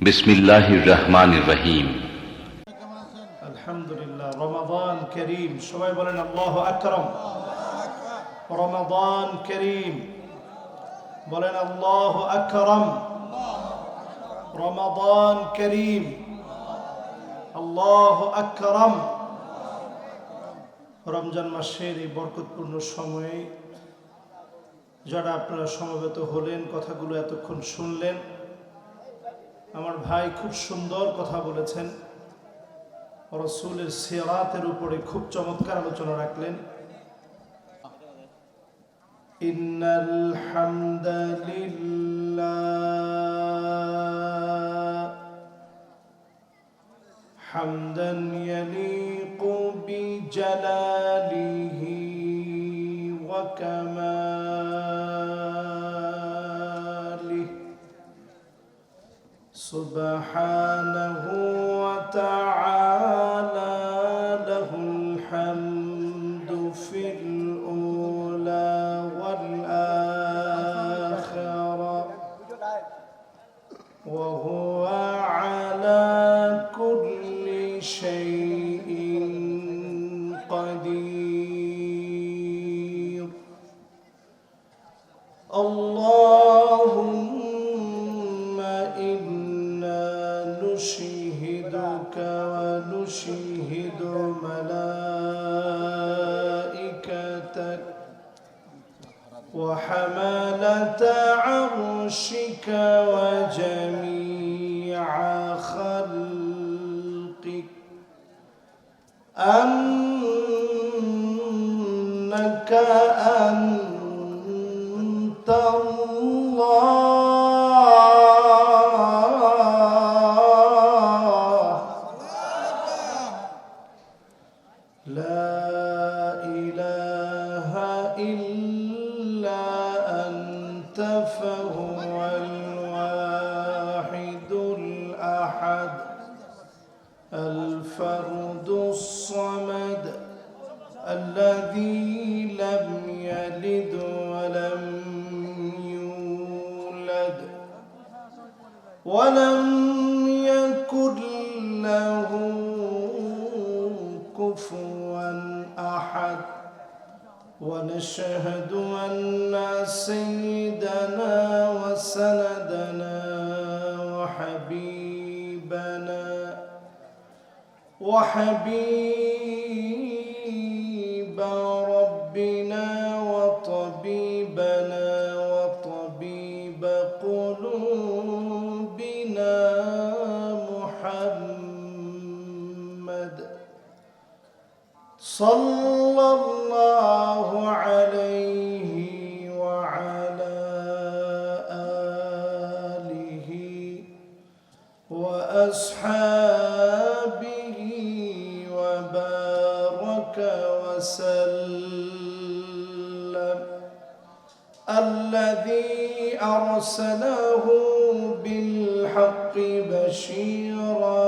বিসমিল্লাহির রহমানির রহিম। আলহামদুলিল্লাহ, রমাদান করিম। সবাই বলেন আল্লাহ আকরম। রমাদান করিম। বলেন আল্লাহ আকরম। রমাদান করিম। আল্লাহ আকরম। রমজান মাসের এই বরকতপূর্ণ সময়ে যারা আপনারা সমবেত হলেন, কথাগুলো এতক্ষণ শুনলেন আমার ভাই খুব সুন্দর কথা বলেছেন। রসুলের সিরাতের উপরে খুব চমৎকার আলোচনা রাখলেন। ইন্নাল হামদালিল্লাহ হামদান ইয়ালিকু سبحانه وتعالى. وحملة ولم يكن له كفوا أحد. ونشهد أن سيدنا وسندنا وحبيبنا وحبيب صلى الله عليه وعلى آله وأصحابه وبارك وسلم. الذي أرسله بالحق بشيرا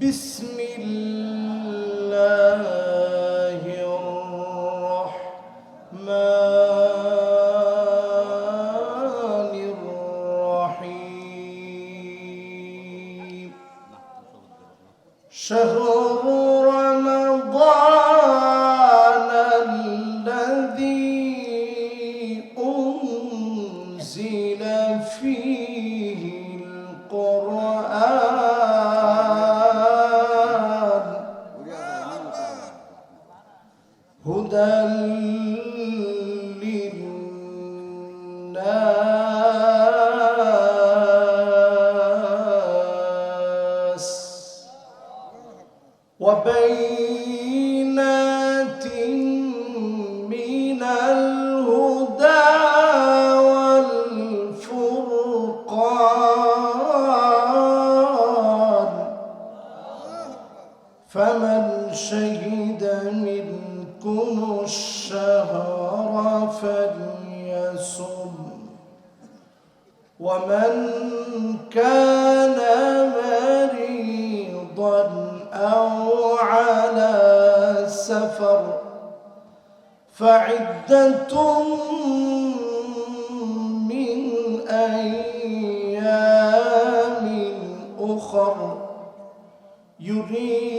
بسم الله الرحمن الرحيم. شهر رمضان الذي أنزل فيه أيام أخر يريد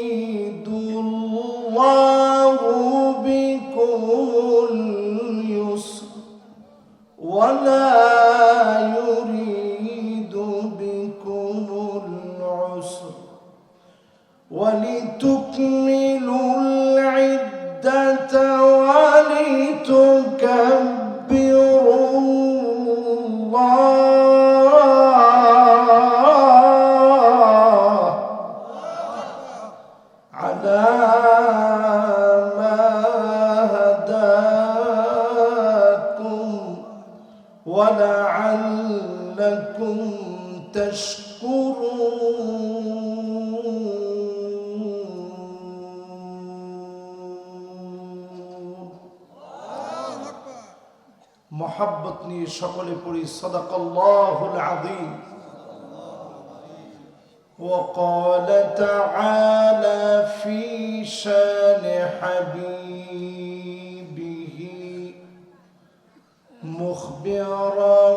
সকলে পড়ি সদাকাল্লাহুল আযীম وقال تعالى في شان حبيبه مخبرا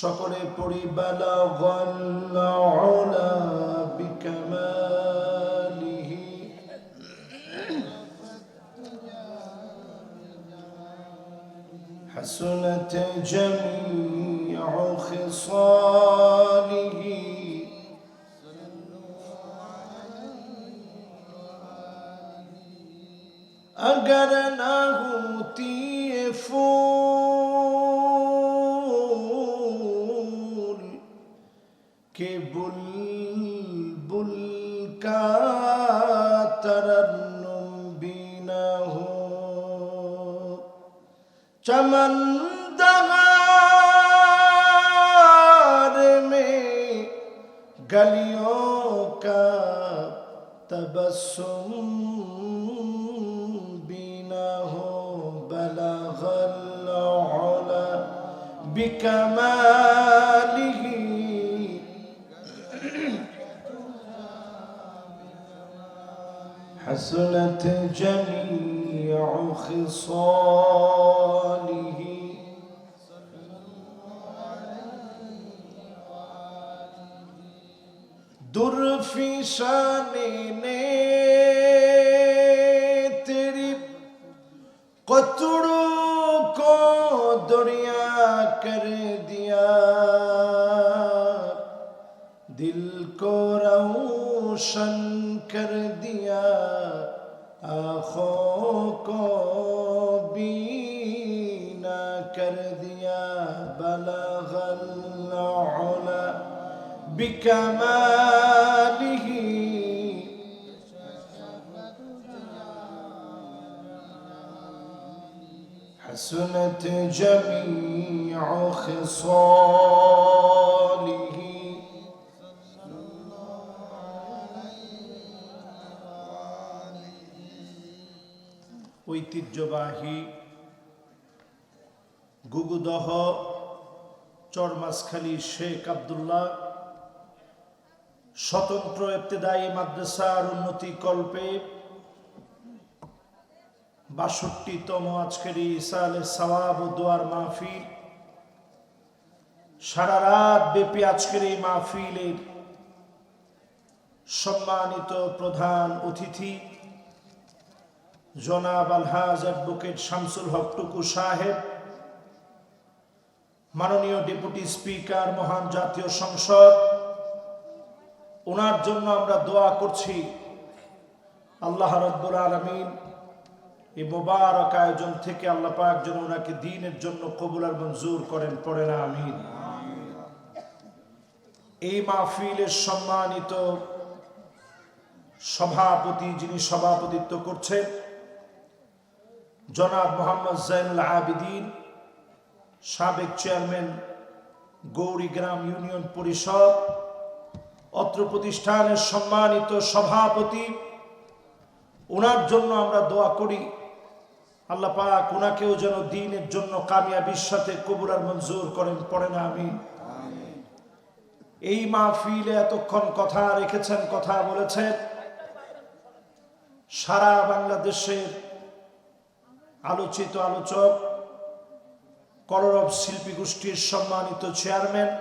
সকলে পড়ি বালাগাল উলা বিকামালিহি حسنت جميع خصاله اگر نہ اندھار میں گلیوں تبسم بینا بلغ العلا بکمالی حسنت جميع خصالي زلفی شان نے تیری قطروں کو دریا کر دیا دل کو روشن کر دیا آنکھوں کو بینا کر دیا بلغ العلا بکم حسنت جميع خصاله ঐতিহ্যবাহী গুগুদহ চরমাসখালী শেখ আবদুল্লাহ স্বতন্ত্র ইবতেদায়ী মাদ্রাসার উন্নতি কল্পে বাষট্টিতম আজকের ইসালে সওয়াব ও দোয়ার মাহফিল। সারা রাত ব্যাপী আজকের এই মাহফিলের সম্মানিত প্রধান অতিথি জনাব আলহাজ অ্যাডভোকেট শামসুল হক টুকু সাহেব, মাননীয় ডেপুটি স্পিকার, মহান জাতীয় সংসদ, ওনার জন্য আমরা দোয়া করছি। আল্লাহ রব্বুল আলমিন এই মোবারক আয়োজন থেকে আল্লাহ পাক যেন ওনাকে দিনের জন্য কবুল আর মঞ্জুর করেন, পড়ে না, আমিন। এই মাহফিলের সম্মানিত সভাপতি যিনি সভাপতিত্ব করছেন, জনাব মোহাম্মদ জাইনুল আবিদিন, সাবেক চেয়ারম্যান গৌরীগ্রাম ইউনিয়ন পরিষদ, অত্র প্রতিষ্ঠানের সম্মানিত সভাপতি, ওনার জন্য আমরা দোয়া করি। আল্লাহ পাক ওনাকেও যেন দিনের জন্য কামিয়াবির সাথে কবুরার মঞ্জুর করেন, পড়ে না আমি। এই মাহফিলে এতক্ষণ কথা রেখেছেন, কথা বলেছেন। সারা বাংলাদেশের আলোচিত আলোচক, কলরব শিল্পী গোষ্ঠীর সম্মানিত চেয়ারম্যান,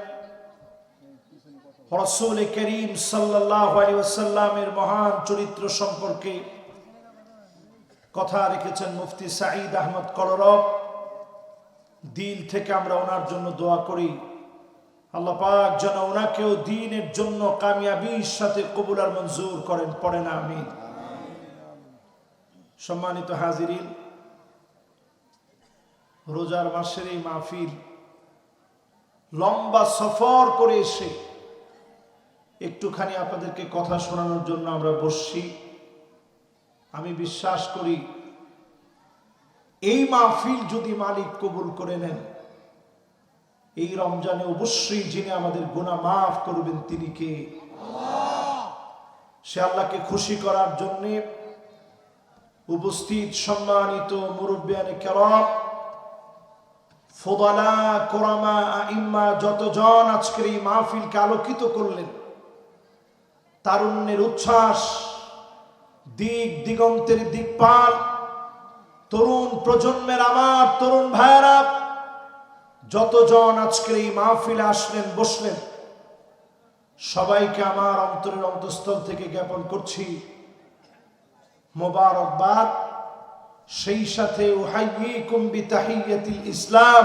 রসুল করিম সাল্লামের মহান চরিত্র সম্পর্কে কথা রেখেছেন মুফতি সাঈদ আহমদ কলরব। দিল থেকে আমরা ওনার জন্য দোয়া করি। আল্লাহ পাক যেন ওনাকেও দিনের জন্য কামিয়াবির সাথে কবুলার মঞ্জুর করেন পড়ে না আমি সম্মানিত হাজিরিন, রোজার মাসের এই মাহফিল লম্বা সফর করে এসে একটুখানি আপনাদেরকে কথা শোনানোর জন্য আমরা বসছি। আমি বিশ্বাস করি, এই মাহফিল যদি মালিক কবুল করে নেন, এই রমজানে অবশ্যই যিনি আমাদের গুণা মাফ করবেন তিনি কে? সে আল্লাহকে খুশি করার জন্য উপস্থিত সম্মানিত মুরব্বিয়ানে কেরম, ফোদালা, কোরামা ইম্মা যতজন আজকের এই মাহফিলকে আলোকিত করলেন, তারুণ্যের উচ্ছ্বাস দিক দিগন্তের দিকপাল, তরুণ প্রজন্মের আমার তরুণ ভাইয়েরা, যতজন আজকের এই মাহফিলে আসলেন, বসলেন, সবাইকে আমার অন্তরের অন্তঃস্থল থেকে জ্ঞাপন করছি। মোবারকবাদ। সেই সাথে ইসলাম।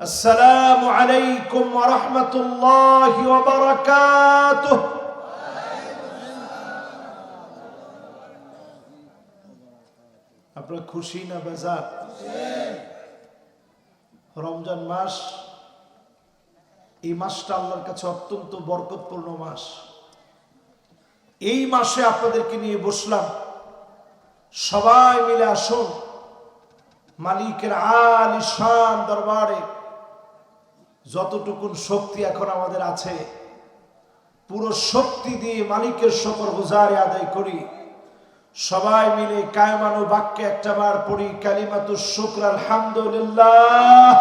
আসসালামু আলাইকুম রাহমাতুল্লাহি আপনারা খুশি না বেজার? রমজান মাস, এই মাসটা আল্লাহর কাছে অত্যন্ত বরকতপূর্ণ মাস। এই মাসে আপনাদেরকে নিয়ে বসলাম। সবাই মিলে আসুন। মালিকের আলিশান দরবারে যতটুকুন শক্তি এখন আমাদের আছে, পুরো শক্তি দিয়ে মালিকের শকর গুজারে আদায় করি। সবাই মিলে কায়মানু বাক্যে একটা বার পড়ি, কালিমাতু শুক্র, আলহামদুলিল্লাহ।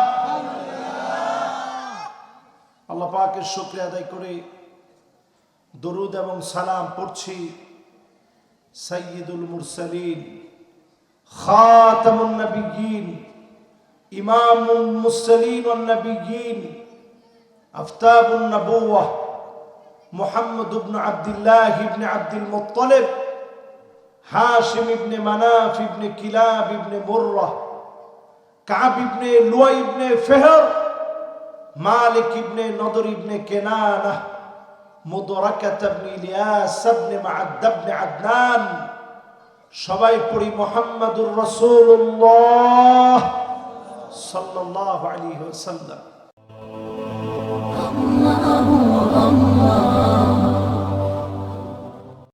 আল্লাহ পাকের শুক্রিয়া আদায় করে দরুদ এবং সালাম পড়ছি সৈয়দুল মুরসালিন, খাতামুন নবিয়্যিন, ইমামুল মুরসালিন ওয়ান নবিয়্যিন, আফতাবুন নবুওয়াহ, মুহাম্মদ ইবনে আব্দুল্লাহ ইবনে আব্দুল মুত্তালিব। হাশিম ইবনে মানাফ ইবনে কিলাব ইবনে মুররাহ কাব ইবনে লুয়াই ইবনে ফেহর মালিক ইবনে নদর ইবনে কেনানা মুদরাকাত ইবনে ইলিয়াস ইবনে মাআদ ইবনে আদনান সবাই পড়ি মুহাম্মাদুর রাসূলুল্লাহ সাল্লাল্লাহু আলাইহি ওয়াসাল্লাম Allah